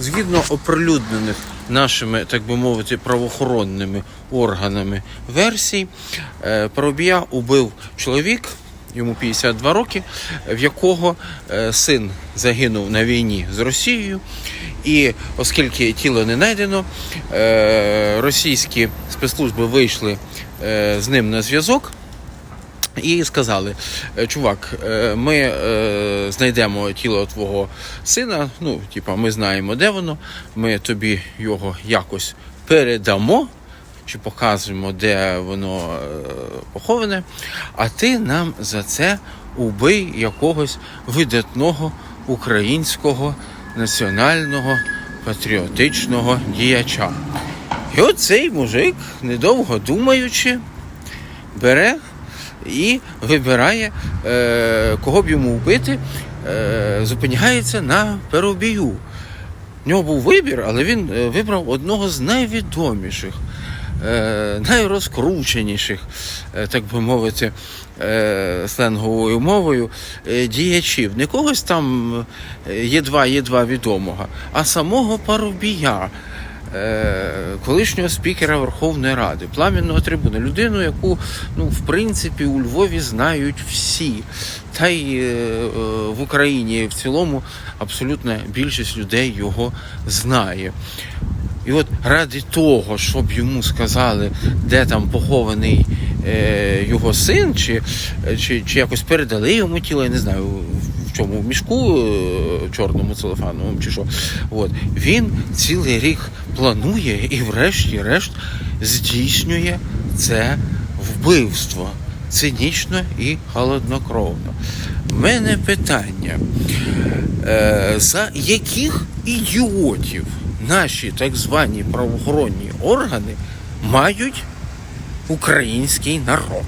Згідно оприлюднених нашими, так би мовити, правоохоронними органами версій, е, Парубія убив чоловік, йому 52 роки, в якого е, син загинув на війні з Росією. І оскільки тіло не знайдено, е, російські спецслужби вийшли з ним на зв'язок. І сказали, «Е, чувак, е, ми е, знайдемо тіло твого сина. Ну, типа, ми знаємо, де воно. Ми тобі його якось передамо, чи покажемо, де воно е, поховане. А ти нам за це убий якогось видатного українського національного патріотичного діяча. І от цей мужик, недовго думаючи, бере і вибирає, е, кого б йому вбити, е, зупиняється на Перобію. В нього був вибір, але він е, вибрав одного з найвідоміших, найрозкрученіших, так би мовити, сленговою мовою діячів. Не когось там є два, є два відомого, а самого Парубія колишнього спікера Верховної Ради, пламінного трибуна, людину, яку ну, в принципі у Львові знають всі. Та й е, е, в Україні в цілому абсолютна більшість людей його знає. І от ради того, щоб йому сказали, де там похований е, його син, чи, чи, чи якось передали йому тіло, я не знаю, в в мішку е, чорному целофановому чи що. От. Він цілий рік планує і, врешті-решт, здійснює це вбивство цинічно і холоднокровно. У мене питання. Е, за яких ідіотів наші так звані правоохоронні органи мають український народ?